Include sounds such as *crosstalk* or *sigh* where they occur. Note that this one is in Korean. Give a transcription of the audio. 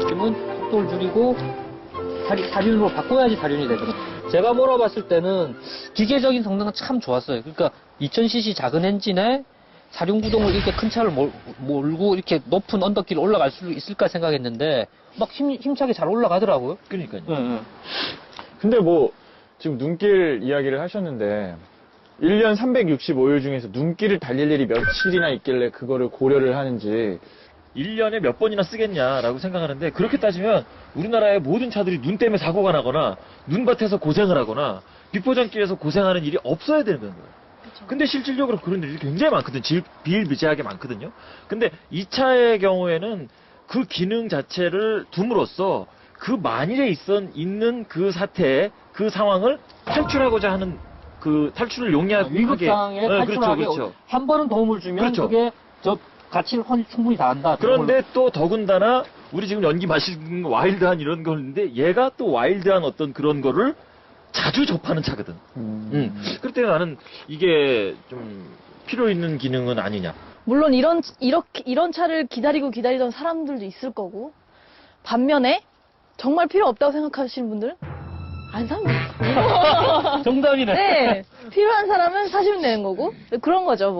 지금은 속도를 줄이고 다리, 다륜으로 바꿔야지 다륜이 되거든. 제가 몰아봤을 때는 기계적인 성능은 참 좋았어요. 그러니까 2000cc 작은 엔진에 사륜 구동을 이렇게 큰 차를 몰, 몰고 이렇게 높은 언덕길을 올라갈 수 있을까 생각했는데 막 힘, 힘차게 잘 올라가더라고요. 그러니까요. 예, 예. 근데 뭐 지금 눈길 이야기를 하셨는데 1년 365일 중에서 눈길을 달릴 일이 며칠이나 있길래 그거를 고려를 하는지 1년에 몇 번이나 쓰겠냐라고 생각하는데 그렇게 따지면 우리나라의 모든 차들이 눈 때문에 사고가 나거나 눈밭에서 고생을 하거나 비포장길에서 고생하는 일이 없어야 되는 거예요. 근데 실질적으로 그런 일이 굉장히 많거든요. 질- 비일비재하게 많거든요. 근데 이 차의 경우에는 그 기능 자체를 둠으로써 그 만일에 있던 있는 그 사태에 그 상황을 탈출하고자 하는 그 탈출을 용이하게 위급 상황에 네, 탈출하게 그렇죠, 그렇죠. 한 번은 도움을 주면 그렇죠. 그게 저 가치를 헌- 충분히 다한다. 그런데 또 더군다나 우리 지금 연기 마시는 와일드한 이런 거인데 얘가 또 와일드한 어떤 그런 거를 자주 접하는 차거든. 음. 그럴 때 나는 이게 좀 필요 있는 기능은 아니냐. 물론 이런 이렇게 이런 차를 기다리고 기다리던 사람들도 있을 거고 반면에 정말 필요 없다고 생각하시는 분들은 안 사면. *laughs* 정답이네. 네 필요한 사람은 사시면 되는 거고 그런 거죠 뭐.